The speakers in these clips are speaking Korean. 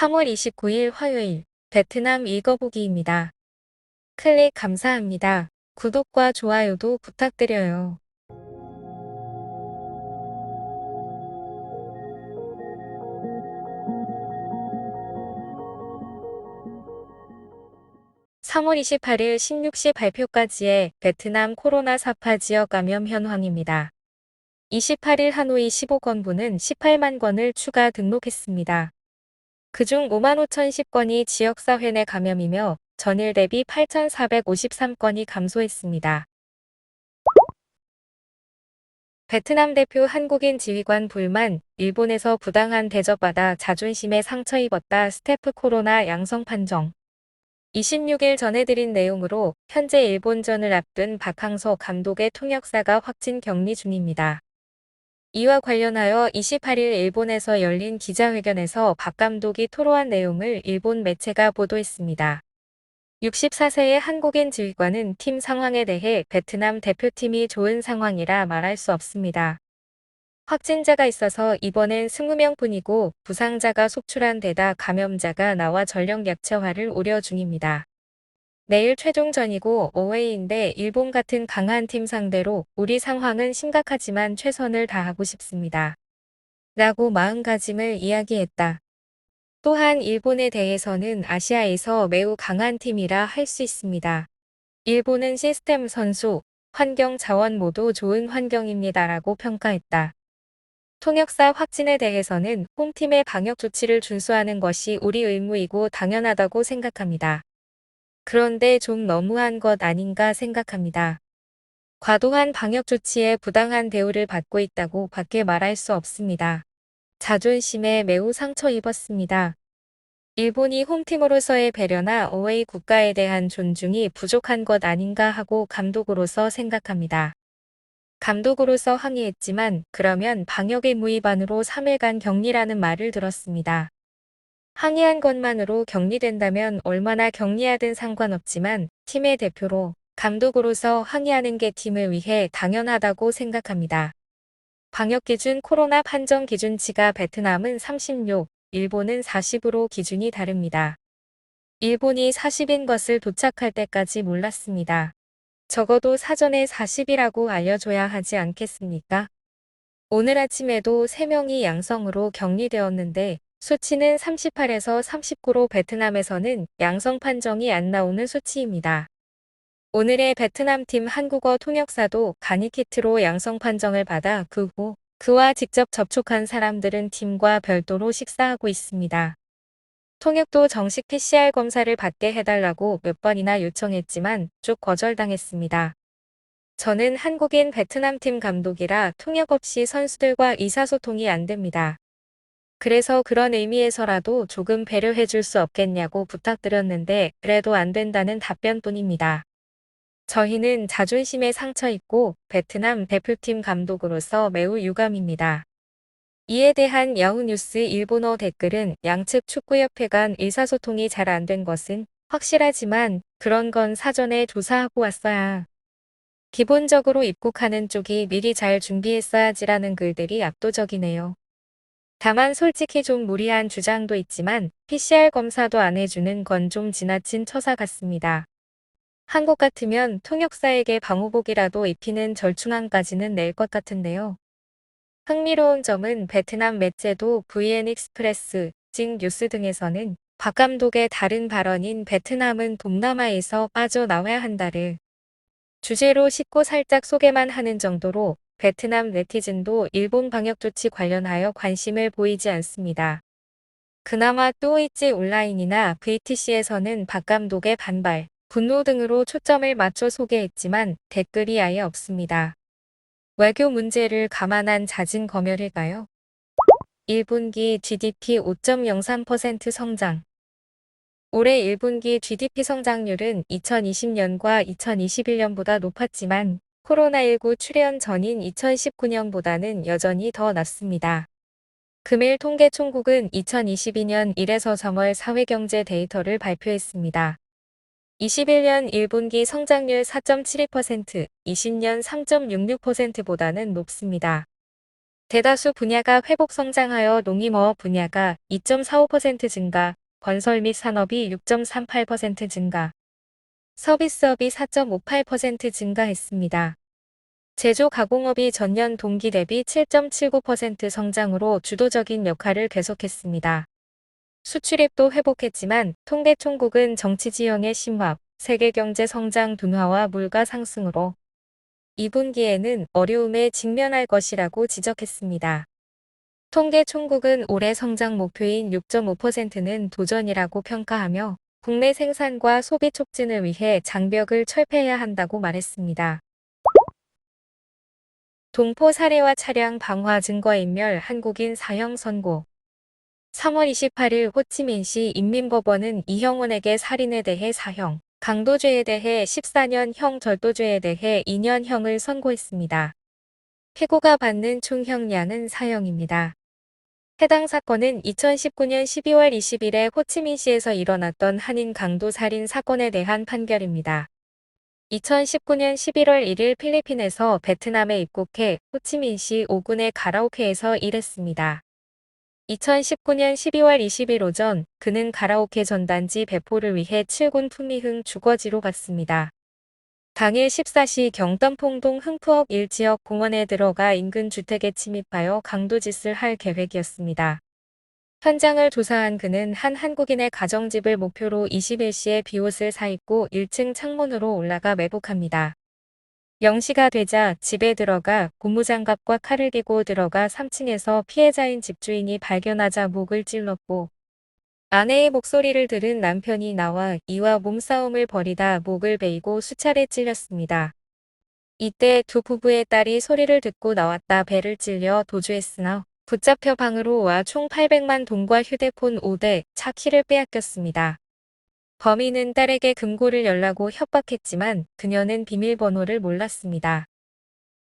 3월 29일 화요일 베트남 읽어보기입니다. 클릭 감사합니다. 구독과 좋아요도 부탁드려요. (3월 28일) (16시) 발표까지의 베트남 코로나 사파 지역 감염 현황입니다. 28일 하노이 15건부는 18만 건을 추가 등록했습니다. 그중 5만 5,010건이 지역사회 내 감염이며 전일 대비 8,453건이 감소했습니다. 베트남 대표 한국인 지휘관 불만, 일본에서 부당한 대접받아 자존심에 상처 입었다 스태프 코로나 양성 판정. 26일 전해드린 내용으로 현재 일본전을 앞둔 박항서 감독의 통역사가 확진 격리 중입니다. 이와 관련하여 28일 일본에서 열린 기자회견에서 박 감독이 토로한 내용을 일본 매체가 보도했습니다. 64세의 한국인 지휘관은 팀 상황에 대해 베트남 대표팀이 좋은 상황이라 말할 수 없습니다. 확진자가 있어서 이번엔 20명 뿐이고 부상자가 속출한 데다 감염자가 나와 전력 약체화를 우려 중입니다. 내일 최종전이고 어웨이인데 일본 같은 강한 팀 상대로 우리 상황은 심각하지만 최선을 다하고 싶습니다. 라고 마음가짐을 이야기했다. 또한 일본에 대해서는 아시아에서 매우 강한 팀이라 할 수 있습니다. 일본은 시스템 선수, 환경 자원 모두 좋은 환경입니다라고 평가했다. 통역사 확진에 대해서는 홈팀의 방역 조치를 준수하는 것이 우리 의무이고 당연하다고 생각합니다. 그런데 좀 너무한 것 아닌가 생각합니다. 과도한 방역 조치에 부당한 대우를 받고 있다고 밖에 말할 수 없습니다. 자존심에 매우 상처 입었습니다. 일본이 홈팀으로서의 배려나 어웨이 국가에 대한 존중이 부족한 것 아닌가 하고 감독으로서 생각합니다. 감독으로서 항의했지만 그러면 방역 의 무 위반으로 3일간 격리라는 말을 들었습니다. 항의한 것만으로 격리된다면 얼마나 격리하든 상관없지만 팀의 대표로 감독으로서 항의하는 게 팀을 위해 당연하다고 생각합니다. 방역기준 코로나 판정 기준치가 베트남은 36, 일본은 40으로 기준이 다릅니다. 일본이 40인 것을 도착할 때까지 몰랐습니다. 적어도 사전에 40이라고 알려줘야 하지 않겠습니까? 오늘 아침에도 3명이 양성으로 격리되었는데 수치는 38에서 39로 베트남에서는 양성 판정이 안 나오는 수치입니다. 오늘의 베트남팀 한국어 통역사도 가니키트로 양성 판정을 받아 그 후 그와 직접 접촉한 사람들은 팀과 별도로 식사하고 있습니다. 통역도 정식 PCR 검사를 받게 해달라고 몇 번이나 요청했지만 쭉 거절당했습니다. 저는 한국인 베트남팀 감독이라 통역 없이 선수들과 의사소통이 안 됩니다. 그래서 그런 의미에서라도 조금 배려해 줄 수 없겠냐고 부탁드렸는데 그래도 안 된다는 답변뿐입니다. 저희는 자존심에 상처 있고 베트남 대표팀 감독으로서 매우 유감입니다. 이에 대한 야후뉴스 일본어 댓글은 양측 축구협회 간 의사소통이 잘 안 된 것은 확실하지만 그런 건 사전에 조사하고 왔어야. 기본적으로 입국하는 쪽이 미리 잘 준비했어야지라는 글들이 압도적이네요. 다만 솔직히 좀 무리한 주장도 있지만 PCR 검사도 안 해주는 건 좀 지나친 처사 같습니다. 한국 같으면 통역사에게 방호복이라도 입히는 절충안까지는 낼 것 같은데요. 흥미로운 점은 베트남 매체도 VN 익스프레스, 징 뉴스 등에서는 박 감독의 다른 발언인 베트남은 동남아에서 빠져나와야 한다를 주제로 씻고 살짝 소개만 하는 정도로 베트남 네티즌도 일본 방역조치 관련하여 관심을 보이지 않습니다. 그나마 또이지 온라인이나 VTC에서는 박 감독의 반발, 분노 등으로 초점을 맞춰 소개했지만 댓글이 아예 없습니다. 외교 문제를 감안한 잦은 검열일까요? 1분기 GDP 5.03% 성장 올해 1분기 GDP 성장률은 2020년과 2021년보다 높았지만 코로나19 출현 전인 2019년보다는 여전히 더 낮습니다. 금일 통계총국은 2022년 1에서 3월 사회경제 데이터를 발표했습니다. 21년 1분기 성장률 4.72%, 20년 3.66%보다는 높습니다. 대다수 분야가 회복 성장하여 농림어업 분야가 2.45% 증가, 건설 및 산업이 6.38% 증가, 서비스업이 4.58% 증가했습니다. 제조 가공업이 전년 동기 대비 7.79% 성장으로 주도적인 역할을 계속했습니다. 수출입도 회복했지만 통계총국은 정치 지형의 심화, 세계 경제 성장 둔화와 물가 상승으로 2분기에는 어려움에 직면할 것이라고 지적했습니다. 통계총국은 올해 성장 목표인 6.5%는 도전이라고 평가하며 국내 생산과 소비 촉진을 위해 장벽을 철폐해야 한다고 말했습니다. 동포 살해와 차량 방화 증거 인멸 한국인 사형 선고 3월 28일 호치민시 인민법원은 이형원에게 살인에 대해 사형, 강도죄에 대해 14년형 절도죄에 대해 2년형을 선고했습니다. 피고가 받는 총형량은 사형입니다. 해당 사건은 2019년 12월 20일에 호치민시에서 일어났던 한인 강도 살인 사건에 대한 판결입니다. 2019년 11월 1일 필리핀에서 베트남에 입국해 호치민시 5군의 가라오케에서 일했습니다. 2019년 12월 20일 오전 그는 가라오케 전단지 배포를 위해 7군 품위흥 주거지로 갔습니다. 당일 14시 경담퐁동 흥푸업 1지역 공원에 들어가 인근 주택에 침입하여 강도짓을 할 계획이었습니다. 현장을 조사한 그는 한 한국인의 가정집을 목표로 21시에 비옷을 사입고 1층 창문으로 올라가 매복합니다. 0시가 되자 집에 들어가 고무장갑과 칼을 끼고 들어가 3층에서 피해자인 집주인이 발견하자 목을 찔렀고 아내의 목소리를 들은 남편이 나와 이와 몸싸움을 벌이다 목을 베이고 수차례 찔렸습니다. 이때 두 부부의 딸이 소리를 듣고 나왔다 배를 찔려 도주했으나 붙잡혀 방으로 와 총 800만 동과 휴대폰 5대, 차 키를 빼앗겼습니다. 범인은 딸에게 금고를 열라고 협박했지만 그녀는 비밀번호를 몰랐습니다.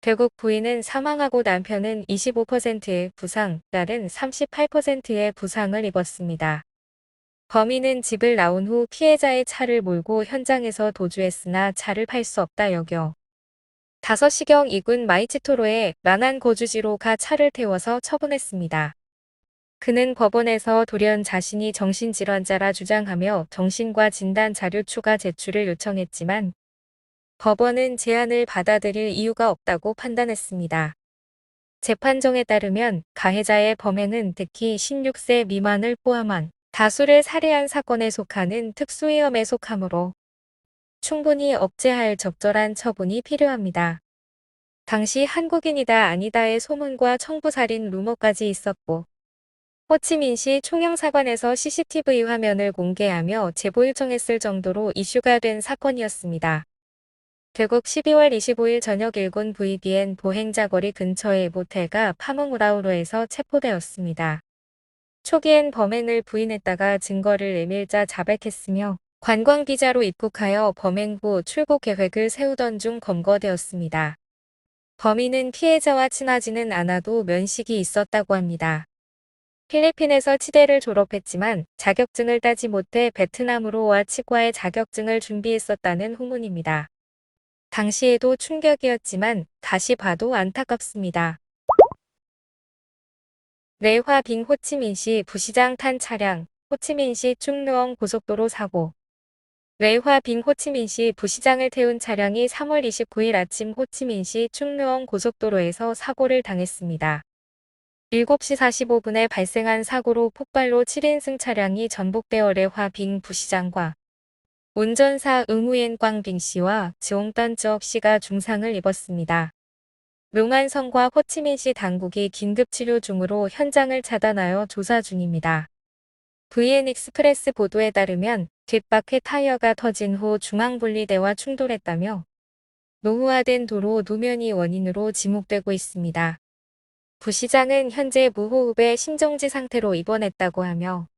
결국 부인은 사망하고 남편은 25%의 부상, 딸은 38%의 부상을 입었습니다. 범인은 집을 나온 후 피해자의 차를 몰고 현장에서 도주했으나 차를 팔 수 없다 여겨 5시경 이군 마이치토로에 라난 거주지로 가 차를 태워서 처분했습니다. 그는 법원에서 돌연 자신이 정신질환자라 주장하며 정신과 진단 자료 추가 제출을 요청했지만 법원은 제안을 받아들일 이유가 없다고 판단했습니다. 재판정에 따르면 가해자의 범행은 특히 16세 미만을 포함한 다수를 살해한 사건에 속하는 특수위험에 속하므로 충분히 억제할 적절한 처분이 필요합니다. 당시 한국인이다 아니다의 소문과 청부살인 루머까지 있었고 호치민시 총영사관에서 CCTV 화면을 공개하며 제보 요청했을 정도로 이슈가 된 사건이었습니다. 결국 12월 25일 저녁 일군 VBN 보행자 거리 근처의 모텔가 파몽우라우로에서 체포되었습니다. 초기엔 범행을 부인했다가 증거를 내밀자 자백했으며 관광비자로 입국하여 범행 후 출국 계획을 세우던 중 검거되었습니다. 범인은 피해자와 친하지는 않아도 면식이 있었다고 합니다. 필리핀에서 치대를 졸업했지만 자격증을 따지 못해 베트남으로 와 치과의 자격증을 준비했었다는 후문입니다. 당시에도 충격이었지만 다시 봐도 안타깝습니다. 레화 빙 호치민시 부시장 탄 차량 호치민시 충루엉 고속도로 사고 레화빙 호치민시 부시장을 태운 차량이 3월 29일 아침 호치민시 충루엉 고속도로에서 사고를 당했습니다. 7시 45분에 발생한 사고로 폭발로 7인승 차량이 전복되어 레화빙 부시장과 운전사 응우옌 꽝빙 씨와 지옹단적 씨가 중상을 입었습니다. 롱안성과 호치민시 당국이 긴급치료 중으로 현장을 차단하여 조사 중입니다. VN 익스프레스 보도에 따르면 뒷바퀴 타이어가 터진 후 중앙분리대와 충돌했다며 노후화된 도로 노면이 원인으로 지목되고 있습니다. 부시장은 현재 무호흡의 심정지 상태로 입원했다고 하며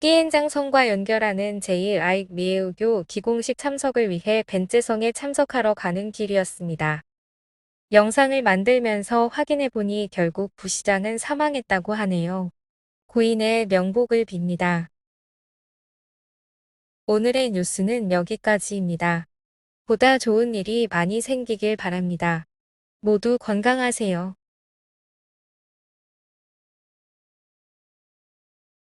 끼엔장성과 연결하는 제1아익 미에우교 기공식 참석을 위해 벤츠성에 참석하러 가는 길이었습니다. 영상을 만들면서 확인해보니 결국 부시장은 사망했다고 하네요. 고인의 명복을 빕니다. 오늘의 뉴스는 여기까지입니다. 보다 좋은 일이 많이 생기길 바랍니다. 모두 건강하세요.